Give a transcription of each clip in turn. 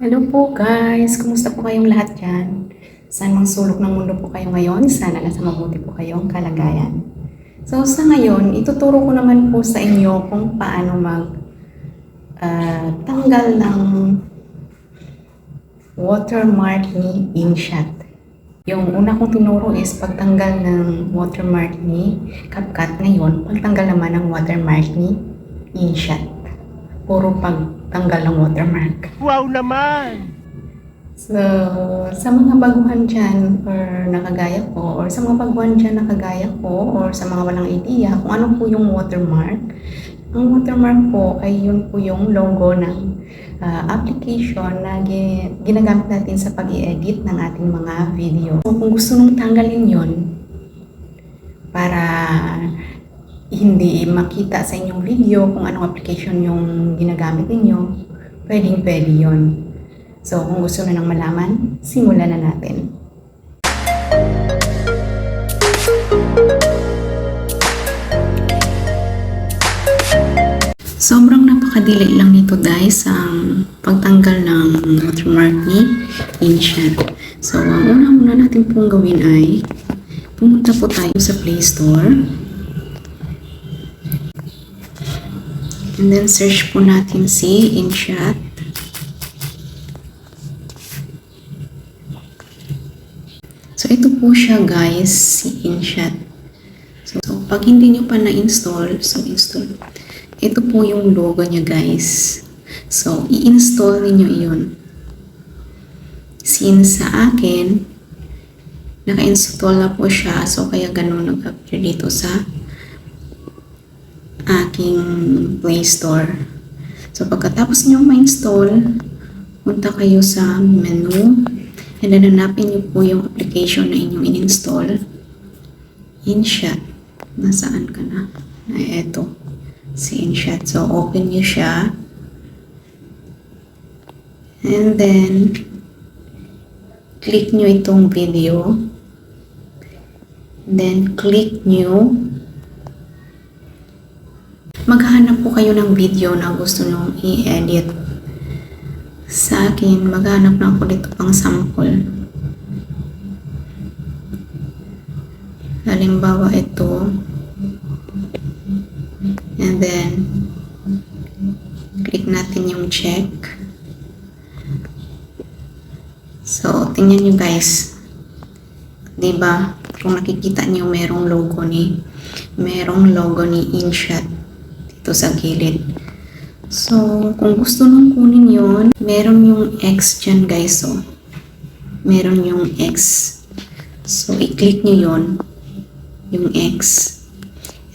Hello po guys! Kumusta po kayong lahat dyan? Saan mang sulok ng mundo po kayo ngayon? Sana nasa mabuti po kayong kalagayan. So sa ngayon, ituturo ko naman po sa inyo kung paano mag ah, tanggal ng watermark ni InShot. Yung una kong tinuro is pagtanggal ng watermark ni CapCut. Ngayon, pagtanggal naman ng watermark ni InShot. Puro pagtanggal ng watermark. Wow naman! So, sa mga baguhan dyan or nakagaya ko, or sa mga baguhan dyan nakagaya ko, or sa mga walang idea kung ano po yung watermark, ang watermark po ay yun po yung logo ng ah, application na gi- ginagamit natin sa pag edit ng ating mga video. So, kung gusto nung tanggalin yon para hindi makita sa inyong video kung anong application yung ginagamit ninyo, pwedeng pwede yun. So, kung gusto na ng malaman, simulan na natin. Sobrang napakadili lang nito guys ang pagtanggal ng watermark ni InShot. So, ang una muna natin pong gawin ay pumunta po tayo sa Play Store. And then search po natin si InShot. So, ito po siya guys, si InShot. So, so, pag hindi nyo pa na-install, so install. Ito po yung logo niya guys. So, i-install ninyo iyon. Since sa akin, naka-install na po siya. So, kaya ganun nag-appear dito sa aking Play Store. So, pagkatapos nyo ma-install, punta kayo sa menu, and then nyo po yung application na inyong in-install. InShot. Nasaan ka na? Ay, eto. Si InShot. So, open nyo siya. And then, click nyo itong video. Then, click nyo. Maghanap po kayo ng video na gusto nyo i-edit. Sa akin, maghanap na ako dito pang sample. Halimbawa ito. And then, click natin yung check. So, tingnan nyo guys. 'Di ba? Kung nakikita nyo, merong logo ni merong logo ni InShot dito sa gilid. So, kung gusto nung kunin yon, meron yung X dyan guys. So, meron yung X. So, i-click nyo yon yung X.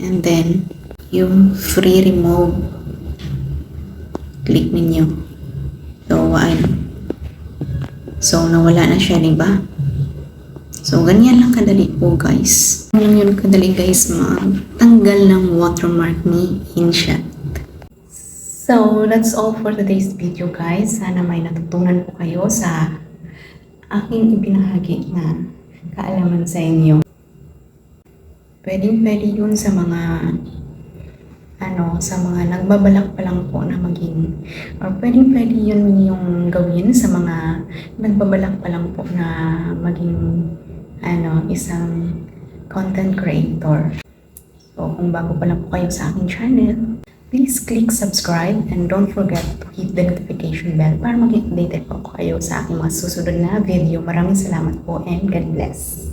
And then, yung free remove. Click ninyo. So, ano. So, nawala na siya, di ba? So, ganyan lang kadali po, guys. Ganyan yun kadali, guys, magtanggal ng watermark ni InShot. So, that's all for today's video, guys. Sana may natutunan po kayo sa aking ibinahagi na kaalaman sa inyo. Pwedeng pwede yun sa mga ano, sa mga nagbabalak pa lang po na maging or pwedeng pwede yun yung gawin sa mga nagbabalak pa lang po na maging ano, isang content creator. So, kung bago pa lang po kayo sa aking channel, please click subscribe and don't forget to hit the notification bell para maging updated po kayo sa aking mga susunod na video. Maraming salamat po and God bless.